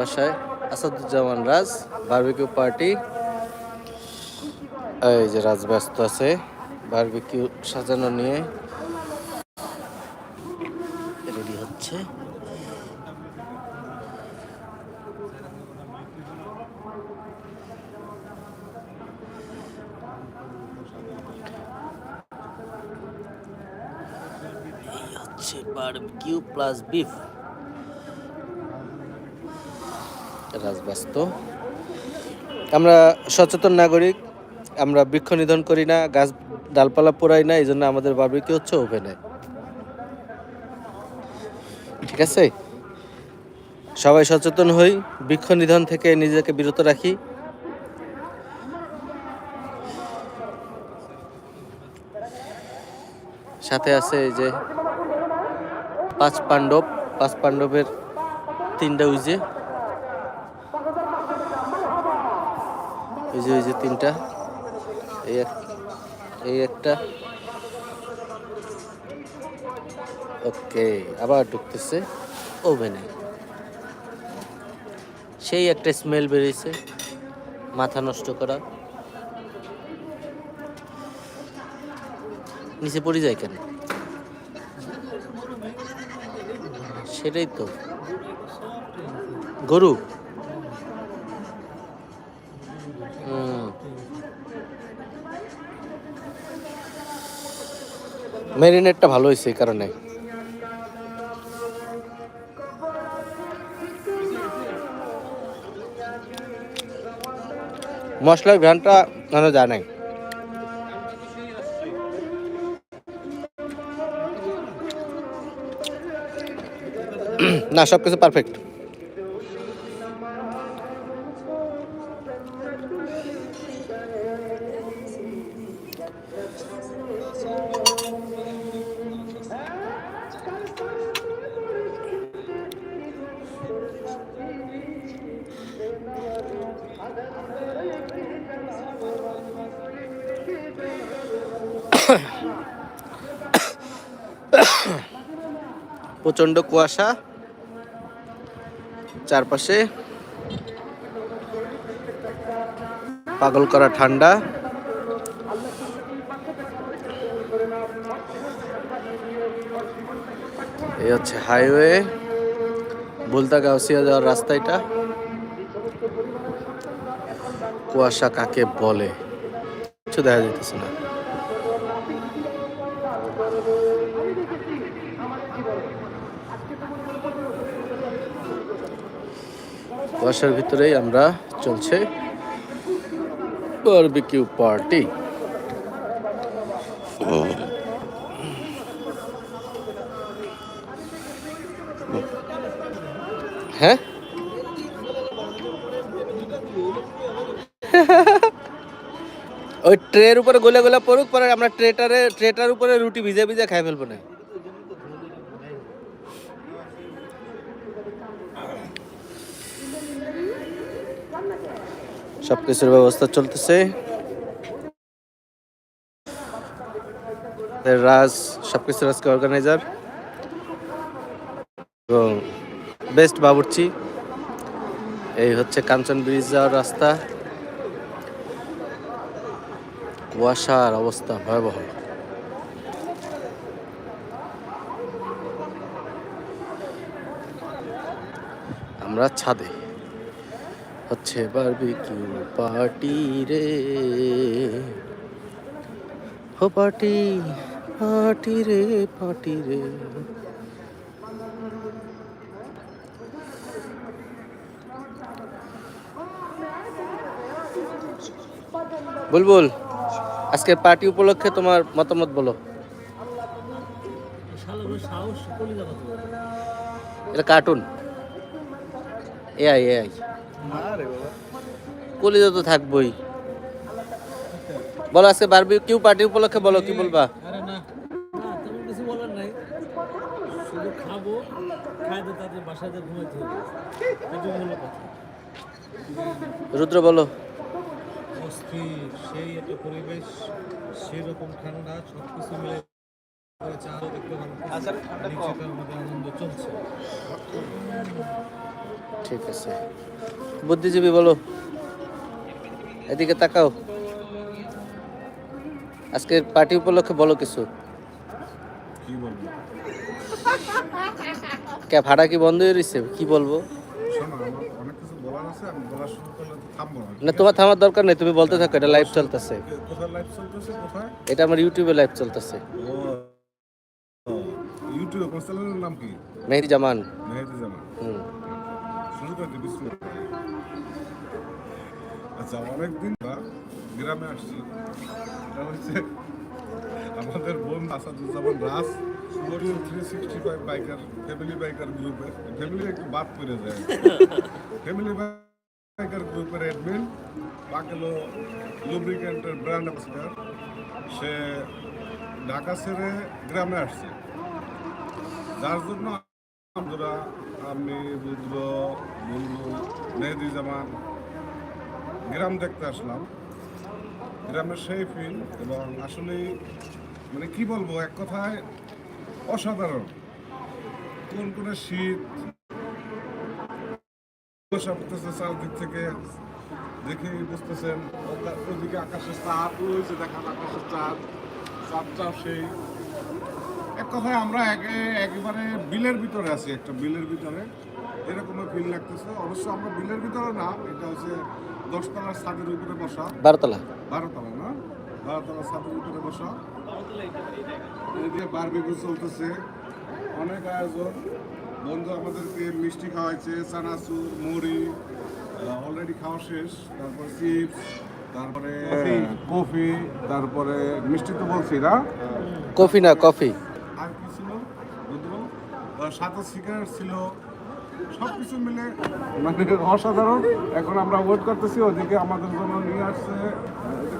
বাসায় আসাদুজ্জামান রাজ, barbecue party. এই যে রাজ ব্যস্ত আছে, বারবিকিউ সাজানো নিয়ে। রেডি হচ্ছে। হচ্ছে বারবিকিউ প্লাস বিফ। রাজবাস্ত। আমরা সচেতন নাগরিক, আমরা বৃক্ষ নিধন করি না, গাছ ডালপালা পোড়াই না এই জন্য আমাদের বারবিকিউ হচ্ছে ওভেনে ঠিক আছে? সবাই সচেতন হই, বৃক্ষ নিধন থেকে নিজেকে বিরত রাখি। সাথে আছে এই যে পাঁচ পাণ্ডব, পাঁচ পাণ্ডবের তিনটা উইজে এই যে এই যে তিনটা, এই এক, এই একটা। ওকে, আবার ঢুকতেছে ওভেনে। সেই একটা স্মেল বেরিয়েছে, মাথা নষ্ট করা। নিচে পড়ে যায় কেন? সেটাই তো। গরু? ম্যারিনেটটা ভালো হয়েছে এই কারণে। মশলার ঘ্রানটা আমরা জানাই না সব কিছু পারফেক্ট প্রচণ্ড কুয়াশা। চারপাশে পাগল করা ঠান্ডা। এই হচ্ছে হাইওয়ে, বুলতা গাউসিয়া যাওয়ার রাস্তা এটা। কুয়াশা কাকে বলে? কিছু দেখা যেতেছে না। কুয়াশার ভিতরেই আমরা চলছে বারবিকিউ পার্টি হ্যাঁ? ওই ট্রের উপরে গোলা গোলা পড়ুক, পরে আমরা ট্রেটারে ট্রেটার উপরে রুটি ভিজে ভিজে খাই ফেলব না। সব কিছুর ব্যবস্থা চলতেছে। রাজ সব কিছুর আজকে অর্গানাইজার এবং বেস্ট বাবুর্চি। এই হচ্ছে কাঞ্চন ব্রিজ যাওয়ার রাস্তা। কুয়াশার অবস্থা ভয়াবহ। আমরা ছাদে। হচ্ছে বারবিকিউ পার্টি রে। হো পার্টি পার্টি রে পার্টি রে। বুলবুল আজকের পার্টি উপলক্ষে তোমার মতামত বলো। এটা কার্টুন এআই এআই কলিজা তো থাকবই। বলো আজকে বারবি কিউ পার্টি উপলক্ষে বলো কি বলবা? রুদ্র বলো। সেই একটা পরিবেশ সেরকম ঠান্ডা সব কিছু মিলে আমাদের আনন্দ চলছে। ঠিক আছে। বুদ্ধিজীবী বলো। এদিকে তাকাও। আজকে পার্টি উপলক্ষে বলো কিছু। কে ভাড়া কি বন্ধ হয়ে রয়েছে কি বলব? না। তোমার থামার দরকার নেই তুমি বলতে থাকো এটা লাইভ চলতেছে। এটা আমার ইউটিউবে লাইভ চলতেছে। মেহেদি জামান। মেহেদি জামান। হুম। শুরু করে আচ্ছা অনেকদিন গ্রামে আসছি। এটা হচ্ছে আমাদের বোন Asaduzzaman Ras three sixty five biker family biker গ্রুপের ফ্যামিলি একটু বাদ করে যায়। ফ্যামিলি বাইকার গ্রুপের অ্যাডমিন পাকেলো লুব্রিকেন্টের ব্র্যান্ড অ্যাম্বাসিডার সে ঢাকা ছেড়ে গ্রামে আসছে। যার জন্য আমরা আমি রুদ্র বুলবুল মেহেদি জামান গ্রাম দেখতে আসলাম। গ্রামের সেই ফিল এবং আসলে মানে কি বলব, এক কথায় অসাধারণ। কোন কোন শীত পড়তেছে চারদিক থেকে, দেখে বুঝতেছেন, ওদিকে আকাশের চাঁদ রয়েছে দেখান আকাশের চাঁদ, চাঁদটাও সেই। কথায় আমরা একে একেবারে বিলের ভিতরে আছি একটা বিলের ভিতরে। এরকম ফিল লাগতেছে। অবশ্য আমরা বিলের ভিতরে না এটা হচ্ছে দশতলার ছাদের উপরে বসা। বারোতলা? বারোতলা না? বারোতলা ছাদের উপরে বসা। এদিকে বারবিকিউ চলতেছে। অনেক আয়োজন। বন্ধু আমাদেরকে মিষ্টি খাওয়াইছে চানাচুর মুড়ি অলরেডি খাওয়া শেষ। তারপরে চিপস তারপরে কফি। তারপরে মিষ্টি তো বলছি না? কফি না কফি আর কি ছিল রুদ্র আহ, সাথে সিগারেট ছিল সব কিছু মিলে মানে অসাধারণ। এখন আমরা ওয়েট করতেছি ওদিকে আমাদের জন্য নিয়ে আসছে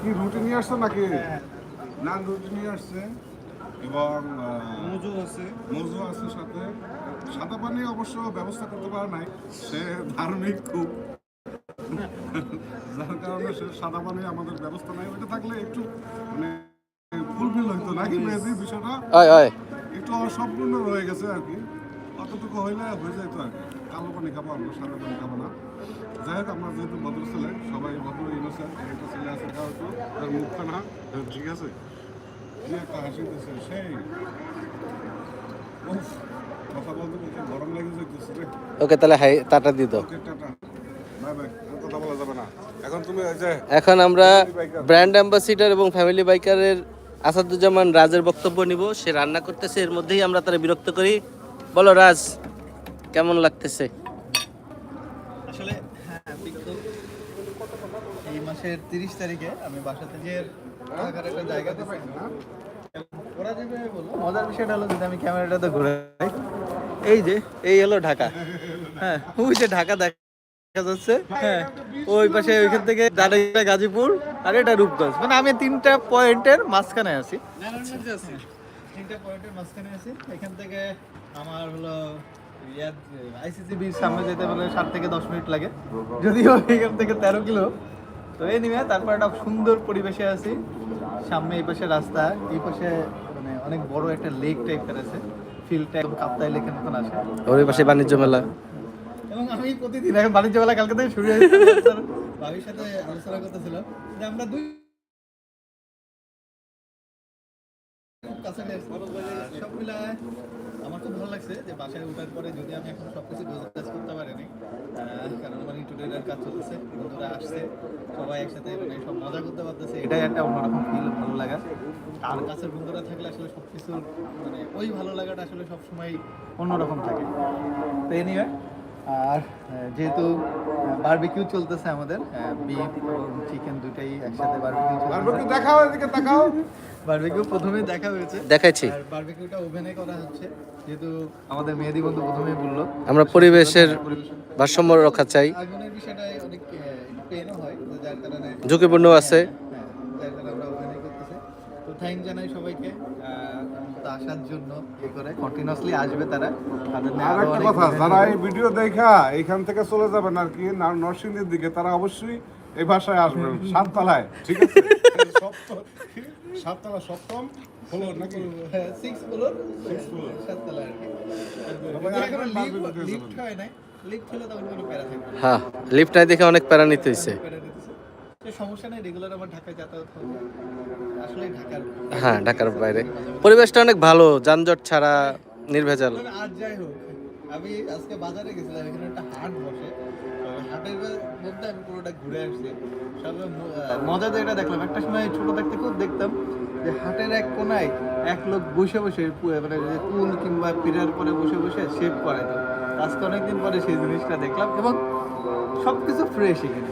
কি রুটি নিয়ে আসছে নাকি? নান রুটি নিয়ে আসছে। এবং মজু আছে। মজু আছে সাথে। সাদা পানি অবশ্য ব্যবস্থা করতে পারে নাই সে ধার্মিক খুব। যার কারণে সে সাদা পানি আমাদের ব্যবস্থা নাই। ওইটা থাকলে একটু মানে ফুলফিল হইতো নাকি? মেয়েদের বিষয়টা একটু অসম্পূর্ণ রয়ে গেছে আর কি। অতটুকু হইলে হয়ে যেত আর কালো পানি খাব আমরা সাদা পানি খাব না। যাই হোক আমরা যেহেতু ভদ্র ছেলে সবাই ভদ্র ইনোসেন্ট একটা ছেলে আছে খাওয়া একটু তার মুখখানা ঠিক আছে? একটা হাসি দিচ্ছে সেই। কথা বলতে বলতে গরম লেগে যেতেছে ওকে তাহলে হাই টাটা দিয়ে দাও। ওকে টাটা। বাই বাই কথা বলা যাবে না। এখন তুমি এখন আমরা ব্র্যান্ড অ্যাম্বাসিডার এবং ফ্যামিলি বাইকারের আসাদুজ্জামান রাজের বক্তব্য নিব। সে রান্না করতেছে এর মধ্যেই আমরা তারা বিরক্ত করি। বলো রাজ কেমন লাগতেছে? আসলে হ্যাঁ এই মাসের তিরিশ তারিখে আমি বাসা থেকে ঢাকার একটা জায়গাতে ওরা যেভাবে বলল মজার বিষয়টা হলো যদি আমি ক্যামেরাটাতে ঘুরাই এই যে এই হলো ঢাকা। হ্যাঁ ওই যে ঢাকা দেখা যাচ্ছে। হ্যাঁ ওই পাশে ওইখান থেকে দাঁড়িয়ে গাজীপুর আর এটা রূপগঞ্জ। মানে আমি তিনটা পয়েন্টের মাঝখানে আছি। তিনটা পয়েন্টের মাঝখানে আছি। এখান থেকে আমার হলো আইসিসিবির সামনে যেতে হলে সাত থেকে দশ মিনিট লাগে। যদিও এখান থেকে তেরো কিলো। তো এই নিয়ে তারপর একটা সুন্দর পরিবেশে আছি। সামনে এই পাশে রাস্তা এই পাশে মানে অনেক বড় একটা লেক টাইপের আছে। ফিল্ডটা একদম কাপ্তাই লেকের মতন আসে ওর পাশে বাণিজ্য মেলা। এবং আমি প্রতিদিন এখন বাণিজ্য মেলা কালকে থেকে শুরু হয়েছে। ভাবির সাথে আলোচনা করতেছিলাম যে আমরা দুই কাছাকাছি সব মিলায় লাগছে যে বাসায় ওঠার পরে যদি আমি এখন সবকিছু কাজ করতে পারিনি কারণ আমার ইন্টারনেটের কাজ চলতেছে, বন্ধুরা আসছে, সবাই একসাথে মানে সব মজা করতে পারতেছে, এটাই একটা অন্যরকম ফিল ভালো লাগা। আর কাছের বন্ধুরা থাকলে আসলে সব কিছু মানে ওই ভালো লাগাটা আসলে সবসময় অন্যরকম থাকে। তো এই নিয়ে আর যেহেতু বারবিকিউ চলতেছে আমাদের বিফ এবং চিকেন দুটাই একসাথে বারবিকিউ দেখাও, এদিকে তাকাও। বারবিকিউ প্রথমে দেখা হয়েছে। দেখাইছি। আর বারবিকিউটা ওভেনে করা হচ্ছে যেহেতু আমাদের মেহেদি বন্ধু প্রথমেই বলল। আমরা পরিবেশের ভারসাম্য রক্ষা চাই। আগুনের বিষয়টা অনেক পেনও হয় যার কারণে ঝুঁকিপূর্ণ আছে হ্যাঁ, যার কারণে আমরা ওভেনে করতেছি। তো থ্যাংক জানাই সবাইকে আহ, তো আসার জন্য এ করে। কন্টিনিউয়াসলি আসবে তারা। আর একটা কথা যারা এই ভিডিও দেখা এখান থেকে চলে যাবেন আর কি নরসিংদীর দিকে তারা অবশ্যই এই ভাষায় আসবেন সাততলায় ঠিক আছে? সপ্তম সাততলা সপ্তম ফ্লোর নাকি? হ্যাঁ সিক্স ফ্লোর Six floor। সাততলা আর কি। লিফট লিফট হয় নাই লিফট হলে তখন কোনো প্যারা থাকবে না। হ্যাঁ লিফট নাই দেখে অনেক প্যারা নিতে হয়েছে প্যারা দিতেছে। সে সমস্যা নেই রেগুলার আমার ঢাকায় যাতায়াত আসলে ঢাকার হ্যাঁ ঢাকার বাইরে। পরিবেশটা অনেক ভালো যানজট ছাড়া নির্ভেজাল। আর যাই হোক আমি আজকে বাজারে গেছিলাম এখানে একটা হাট বসে। হাটের মধ্যে আমি পুরোটা ঘুরে আসছি। সবে মজা এটা দেখলাম। একটা সময় ছোট থাকতে দেখতাম যে হাটের এক কোনায় এক লোক বসে বসে মানে কুল কিংবা পিড়ার পরে বসে বসে শেভ করে আজকে অনেকদিন পরে সেই জিনিসটা দেখলাম এবং সবকিছু ফ্রেশ এখানে।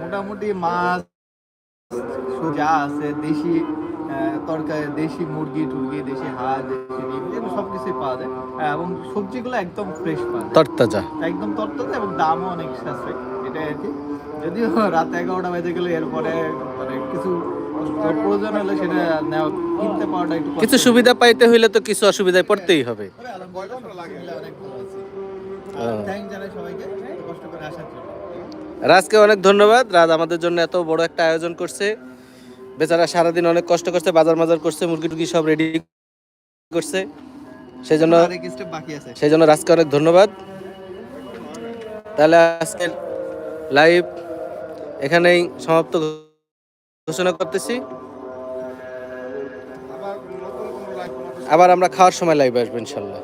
মোটামুটি মাছ, যা আছে, দেশি তরকারি দেশি মুরগি টুরগি দেশি হাঁস দেশি ডিম এগুলো সব কিছুই পাওয়া যায়। এবং সবজিগুলো একদম ফ্রেশ পাওয়া যায়। তরতাজা। একদম তরতাজা এবং দামও অনেক সাশ্রয় এটাই আর কি। যদিও রাত এগারোটা বেজে গেলে এরপরে মানে কিছু প্রয়োজন হলে সেটা নেওয়া কিনতে পাওয়াটা একটু কিছু সুবিধা পাইতে হইলে তো কিছু অসুবিধায় পড়তেই হবে। রাজকে অনেক ধন্যবাদ। রাজ আমাদের জন্য এত বড় একটা আয়োজন করছে। বেচারা সারাদিন অনেক কষ্ট করছে বাজার মাজার করছে মুরগি টুরগি সব রেডি করছে। সেই জন্য সেই জন্য রাজকে অনেক ধন্যবাদ। তাহলে আজকের লাইভ এখানেই সমাপ্ত ঘোষণা করতেছি। আবার আমরা খাওয়ার সময় লাইভ আসব ইনশাল্লাহ।